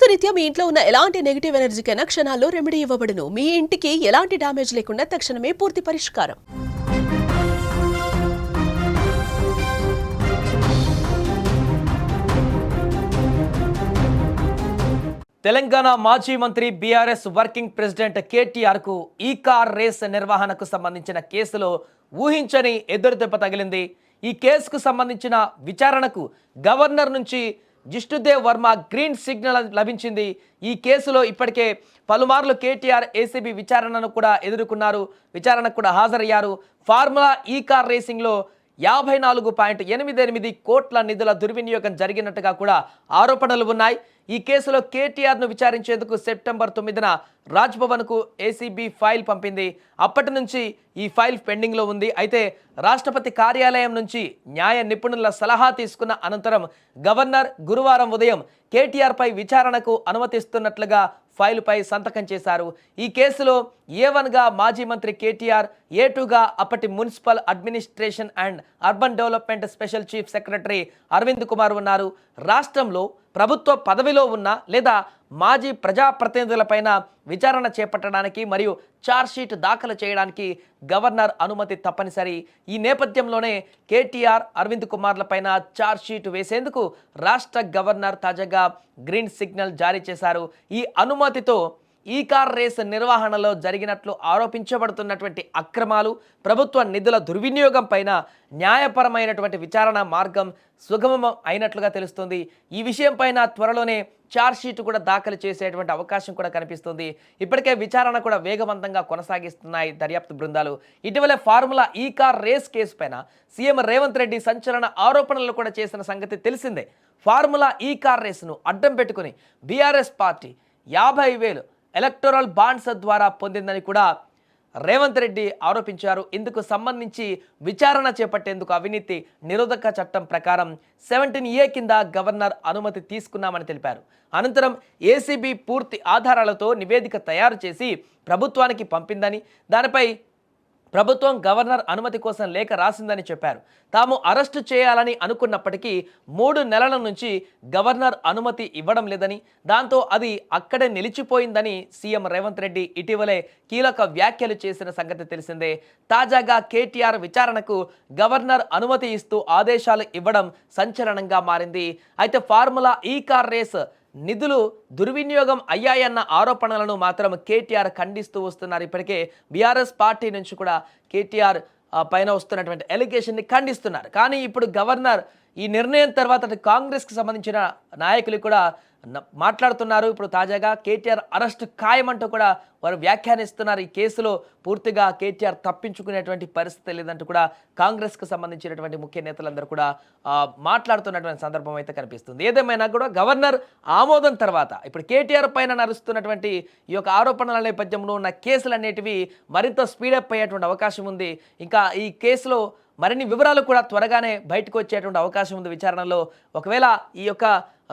వాస్తురీత్యా మీ ఇంట్లో ఉన్న ఎలాంటి నెగిటివ్ ఎనర్జీకైనా క్షణాల్లో రెమెడీ ఇవ్వబడును. మీ ఇంటికి ఎలాంటి డ్యామేజ్ లేకుండా తక్షణమే పూర్తి పరిష్కారం. తెలంగాణ మాజీ మంత్రి బీఆర్ఎస్ వర్కింగ్ ప్రెసిడెంట్ కేటీఆర్కు ఈ కార్ రేస్ నిర్వహణకు సంబంధించిన కేసులో ఊహించని ఎదురుదెబ్బ తగిలింది. ఈ కేసుకు సంబంధించిన విచారణకు గవర్నర్ నుంచి జిష్ణుదేవ్ వర్మ గ్రీన్ సిగ్నల్ లభించింది. ఈ కేసులో ఇప్పటికే పలుమార్లు కేటీఆర్ ఏసీబీ విచారణను కూడా ఎదుర్కొన్నారు. విచారణకు కూడా హాజరయ్యారు. ఫార్ములా ఈ కార్ రేసింగ్లో యాభై నాలుగు పాయింట్ ఎనిమిది ఎనిమిది కోట్ల నిధుల దుర్వినియోగం జరిగినట్టుగా కూడా ఆరోపణలు ఉన్నాయి. ఈ కేసులో కేటీఆర్ను విచారించేందుకు సెప్టెంబర్ తొమ్మిదిన రాజ్భవన్కు ఏసీబీ ఫైల్ పంపింది. అప్పటి నుంచి ఈ ఫైల్ పెండింగ్లో ఉంది. అయితే రాష్ట్రపతి కార్యాలయం నుంచి న్యాయ నిపుణుల సలహా తీసుకున్న అనంతరం గవర్నర్ గురువారం ఉదయం కేటీఆర్పై విచారణకు అనుమతిస్తున్నట్లుగా ఫైలుపై సంతకం చేశారు. ఈ కేసులో ఏ వన్గా మాజీ మంత్రి కేటీఆర్ ఏ టూగా అప్పటి municipal administration and urban development special chief secretary Arvind Kumar ఉన్నారు. రాష్ట్రంలో ప్రభుత్వ పదవిలో ఉన్న లేదా మాజీ ప్రజాప్రతినిధులపైన విచారణ చేపట్టడానికి మరియు ఛార్జ్షీట్ దాఖలు చేయడానికి గవర్నర్ అనుమతి తప్పనిసరి. ఈ నేపథ్యంలోనే కేటీఆర్ అరవింద్ కుమార్లపైన ఛార్జ్షీట్ వేసేందుకు రాష్ట్ర గవర్నర్ తాజాగా గ్రీన్ సిగ్నల్ జారీ చేశారు. ఈ అనుమతితో ఈ కార్ రేస్ నిర్వహణలో జరిగినట్లు ఆరోపించబడుతున్నటువంటి అక్రమాలు ప్రభుత్వ నిధుల దుర్వినియోగం పైన న్యాయపరమైనటువంటి విచారణ మార్గం సుగమం అయినట్లుగా తెలుస్తుంది. ఈ విషయం పైన త్వరలోనే షీట్ కూడా దాఖలు చేసేటువంటి అవకాశం కూడా కనిపిస్తుంది. ఇప్పటికే విచారణ కూడా వేగవంతంగా కొనసాగిస్తున్నాయి దర్యాప్తు బృందాలు. ఇటీవల formula E car race case పైన సీఎం రేవంత్ రెడ్డి సంచలన ఆరోపణలు కూడా చేసిన సంగతి తెలిసిందే. ఫార్ములా ఈ కార్ రేసును అడ్డం పెట్టుకుని బీఆర్ఎస్ పార్టీ యాభై వేలు ఎలక్టోరల్ బాండ్స్ ద్వారా పొందిందని కూడా రేవంత్ రెడ్డి ఆరోపించారు. ఇందుకు సంబంధించి విచారణ చేపట్టేందుకు అవినీతి నిరోధక చట్టం ప్రకారం సెవెంటీన్ ఏ కింద గవర్నర్ అనుమతి తీసుకున్నామని తెలిపారు. అనంతరం ఏసీబీ పూర్తి ఆధారాలతో నివేదిక తయారు చేసి ప్రభుత్వానికి పంపిందని దానిపై ప్రభుత్వం గవర్నర్ అనుమతి కోసం లేఖ రాసిందని చెప్పారు. తాము అరెస్టు చేయాలని అనుకున్నప్పటికీ మూడు నెలల నుంచి గవర్నర్ అనుమతి ఇవ్వడం లేదని దాంతో అది అక్కడే నిలిచిపోయిందని సీఎం రేవంత్ రెడ్డి ఇటీవలే కీలక వ్యాఖ్యలు చేసిన సంగతి తెలిసిందే. తాజాగా కేటీఆర్ విచారణకు గవర్నర్ అనుమతి ఇస్తూ ఆదేశాలు ఇవ్వడం సంచలనంగా మారింది. అయితే ఫార్ములా ఈ కార్ రేస్ నిధులు దుర్వినియోగం అయ్యాయన్న ఆరోపణలను మాత్రం కేటీఆర్ ఖండిస్తూ వస్తున్నారు. ఇప్పటికే బీఆర్ఎస్ పార్టీ నుంచి కూడా కేటీఆర్ పైన వస్తున్నటువంటి ఎలిగేషన్ని ఖండిస్తున్నారు. కానీ ఇప్పుడు గవర్నర్ ఈ నిర్ణయం తర్వాత కాంగ్రెస్కి సంబంధించిన నాయకులు కూడా మాట్లాడుతున్నారు. ఇప్పుడు తాజాగా కేటీఆర్ అరెస్ట్ ఖాయమంటూ కూడా వారు వ్యాఖ్యానిస్తున్నారు. ఈ కేసులో పూర్తిగా కేటీఆర్ తప్పించుకునేటువంటి పరిస్థితి లేదంటూ కూడా కాంగ్రెస్కి సంబంధించినటువంటి ముఖ్య నేతలందరూ కూడా మాట్లాడుతున్నటువంటి సందర్భం అయితే కనిపిస్తుంది. ఏదేమైనా కూడా గవర్నర్ ఆమోదం తర్వాత ఇప్పుడు కేటీఆర్ పైన నడుస్తున్నటువంటి ఈ యొక్క ఆరోపణల నేపథ్యంలో ఉన్న కేసులు అనేటివి మరింత స్పీడప్ అయ్యేటువంటి అవకాశం ఉంది. ఇంకా ఈ కేసులో మరిన్ని వివరాలు కూడా త్వరగానే బయటకు వచ్చేటువంటి అవకాశం ఉంది విచారణలో. ఒకవేళ ఈ యొక్క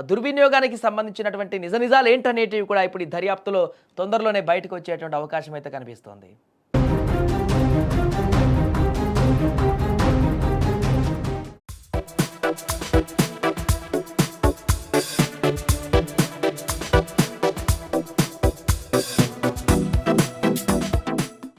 దుర్వినియోగానికి సంబంధించినటువంటి నిజ నిజాలు ఏంటనేటివి కూడా ఇప్పుడు ఈ దర్యాప్తులో తొందరలోనే బయటకు వచ్చేటువంటి అవకాశం అయితే కనిపిస్తోంది.